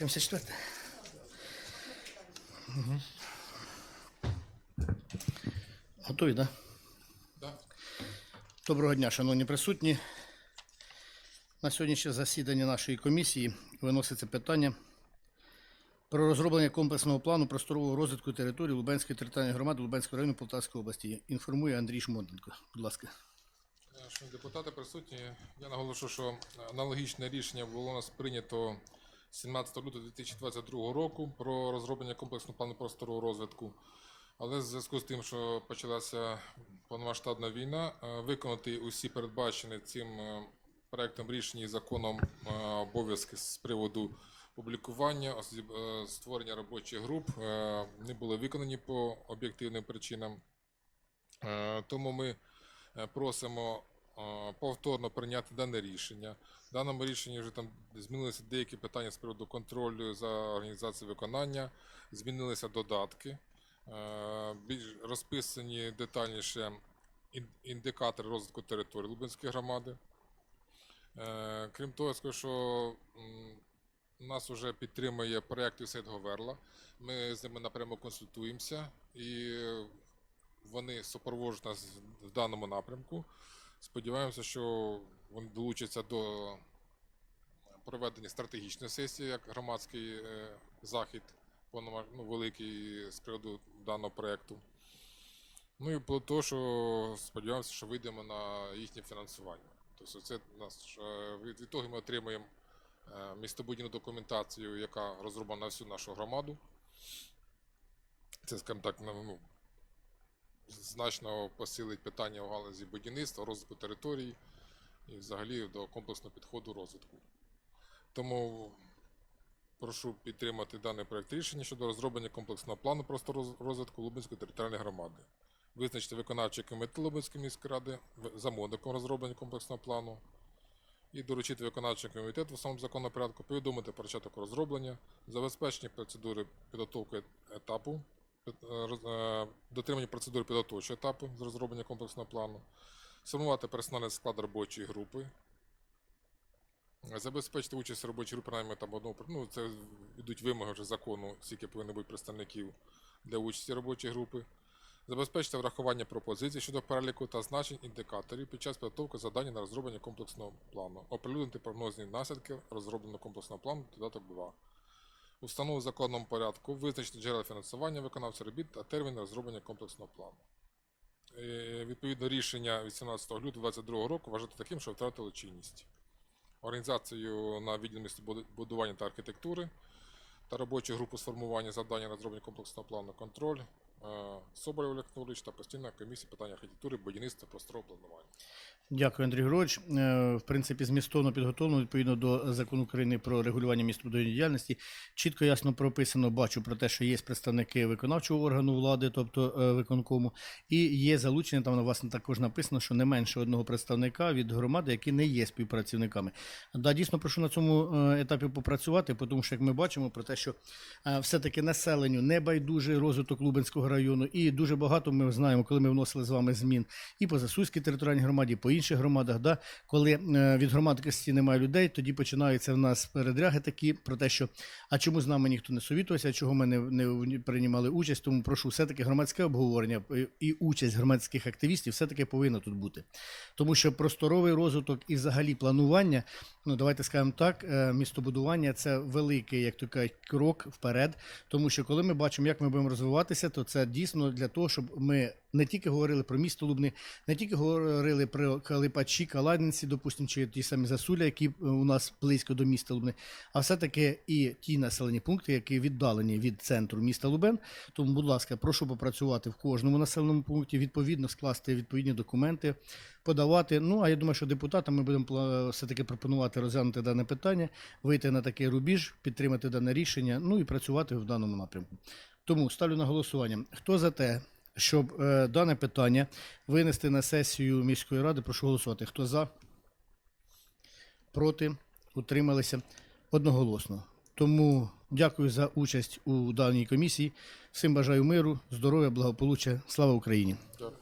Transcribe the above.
74. Угу. Готові, так? Да? Да. Доброго дня, шановні присутні. На сьогоднішнє засідання нашої комісії виноситься питання про розроблення комплексного плану просторового розвитку території Лубенської територіальної громади Лубенського району Полтавської області. Інформує Андрій Шмотенко. Будь ласка. Шановні депутати присутні, я наголошу, що аналогічне рішення було у нас прийнято 17 лютого 2022 року про розроблення комплексного плану просторового розвитку. Але в зв'язку з тим, що почалася повномасштабна війна, е, виконати усі передбачені цим е, проектом рішення і законом е, обов'язки з приводу публікування, створення робочих груп не були виконані по об'єктивним причинам. Тому ми просимо повторно прийняти дане рішення. В даному рішенні вже там змінилися деякі питання з приводу контролю за організацією виконання, змінилися додатки, е, більш розписані детальніше індикатори розвитку території Лубенської громади. Е, Крім того, я скажу, що нас вже підтримує проєкт USAID Говерла. Ми з ними напряму консультуємося і вони супроводжують нас в даному напрямку. Сподіваємося, що вони долучаться до проведення стратегічної сесії як громадський е, захід, ну, великий з приводу даного проєкту. Ну і по того, що сподіваємося, що вийдемо на їхнє фінансування. Тобто це нас е, від, того ми отримуємо е, містобудівну документацію, яка розроблена на всю нашу громаду. Це, скажімо так, ну, значно посилить питання у галузі будівництва, розвитку територій і взагалі до комплексного підходу розвитку. Тому прошу підтримати даний проект рішення щодо розроблення комплексного плану просто розвитку Лубенської територіальної громади. Визначити виконавчий комітет Лубенської міської ради замовником розроблення комплексного плану і доручити виконавчий комітет в самому законопорядку повідомити про початок розроблення, забезпечення процедури підготовки етапу дотримання процедури підготовчого етапу з розроблення комплексного плану, сформувати персональний склад робочої групи, е, забезпечити участь робочої групи найме там одного ну, це йдуть вимоги вже закону, скільки повинно бути представників для участі робочої групи. Забезпечити врахування пропозицій щодо переліку та значень індикаторів під час підготовки завдання на розроблення комплексного плану. Оприлюднити прогнозні наслідки розробленого комплексного плану додаток 2. Установу законному порядку визначити джерела фінансування виконавця робіт та термін розроблення комплексного плану. І, Відповідно, рішення 18 лютого 2022 року вважати таким, що втратило чинність. Організацію на відділ містобудування та архітектури та робочу групу з формування завдання розроблення комплексного плану контроль. Соболєв Олег Анатолійович та постійна комісія питань архітектури, будівництва, просторового планування. Дякую, Андрій Григорович. Е, В принципі, змістовно підготовлено відповідно до закону України про регулювання містобудівної діяльності. Чітко ясно прописано, бачу про те, що є представники виконавчого органу влади, тобто е, виконкому, і є залучення. Там власне також написано, що не менше одного представника від громади, які не є співпрацівниками. Да, дійсно прошу на цьому е, етапі попрацювати, тому що як ми бачимо про те, що е, все-таки населенню не байдужий розвиток Лубенського району, і дуже багато ми знаємо, коли ми вносили з вами змін і по Засуській територіальній громаді, і по інших громадах. Да, коли е, від громадськості немає людей, тоді починаються в нас передряги такі про те, що а чому з нами ніхто не совітувався, чого ми не, не приймали участь. Тому прошу все-таки громадське обговорення і участь громадських активістів все-таки повинна тут бути. Тому що просторовий розвиток і взагалі планування, ну давайте скажемо так, е, містобудування це великий, як то кажуть, крок вперед. Тому що коли ми бачимо, як ми будемо розвиватися, то це дійсно для того, щоб ми не тільки говорили про місто Лубни, не тільки говорили про Калипачі, Каладинці, допустимо, чи ті самі Засуля, які е, у нас близько до міста Лубни, а все-таки і ті населені пункти, які віддалені від центру міста Лубен. Тому, будь ласка, прошу попрацювати в кожному населеному пункті, відповідно скласти відповідні документи, подавати. Ну а я думаю, що депутатам ми будемо все-таки пропонувати розглянути дане питання, вийти на такий рубіж, підтримати дане рішення, ну і працювати в даному напрямку. Тому ставлю на голосування. Хто за те, щоб е, дане питання винести на сесію міської ради, прошу голосувати. Хто за? Проти? Утрималися одноголосно. Тому дякую за участь у даній комісії. Всім бажаю миру, здоров'я, благополуччя. Слава Україні! Дякую.